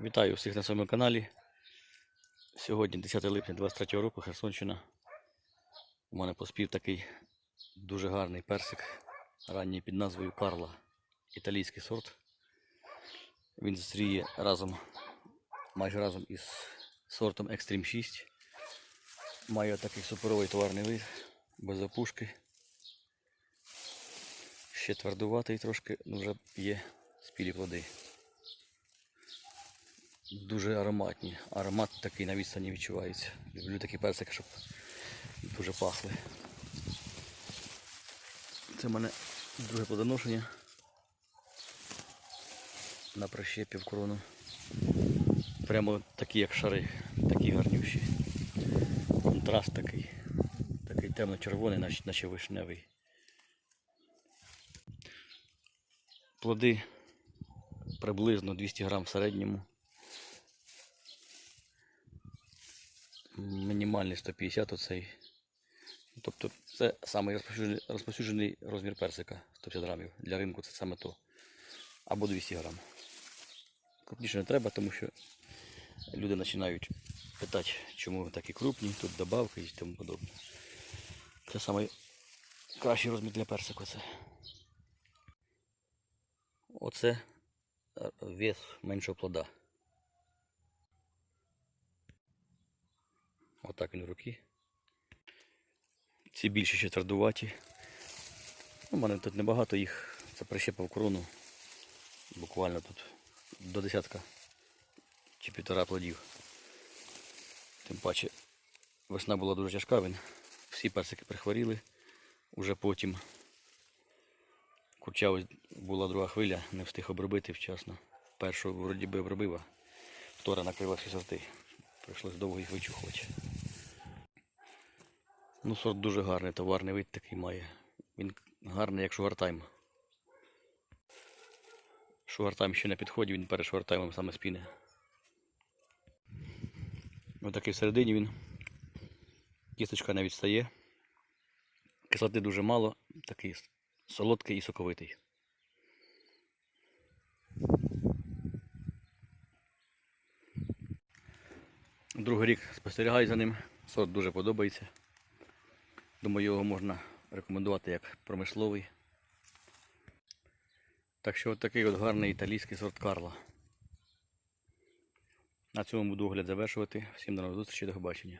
Вітаю всіх на своєму каналі. Сьогодні 10 липня 23 року Херсонщина. У мене поспів такий дуже гарний персик, ранній під назвою Карла. Італійський сорт. Він зустріє разом, майже разом із сортом Extreme 6. Має такий суперовий товарний вид, без опушки. Ще твердуватий трошки, ну вже є спілі плоди. Дуже ароматні. Аромат такий на відстані відчувається. Люблю такі персики, щоб дуже пахли. Це в мене друге плодоношення. На прищепі в. Прямо такі, як шари, такі гарнющі. Контраст такий. Такий темно-червоний, наче, наче вишневий. Плоди приблизно 200 грам в середньому. Мінімальний 150 оцей. Тобто це самий розповсюджений, розмір персика 150 грамів. Для ринку це саме то. Або 200 грам. Крупніше не треба, тому що люди починають питати, чому такі крупні, тут добавки і тому подобне. Це самий кращий розмір для персику. Це. Оце е, вес меншого плода. Отак він в руки. Ці більші ще твердуваті. У мене тут небагато їх. Це прищепав крону. Буквально тут до десятка чи півтора плодів. Тим паче весна була дуже тяжка, він. Всі персики прихворіли. Уже потім курча була друга хвиля, не встиг обробити вчасно. Першу вроді би обробив, а втора накрила всі сорти. Прийшлось довго їх вичухувати. Ну, сорт дуже гарний, товарний вид такий має. Він гарний, як шугартайм. Шугартайм ще на підході, він перед шугартаймом саме спіне. Ось такий всередині він. Кісточка не відстає. Кислоти дуже мало, такий солодкий і соковитий. Другий рік спостерігаю за ним. Сорт дуже подобається. Думаю, його можна рекомендувати як промисловий. Так що от от гарний італійський сорт Карла. На цьому буду огляд завершувати. Всім до нових зустрічей, до побачення.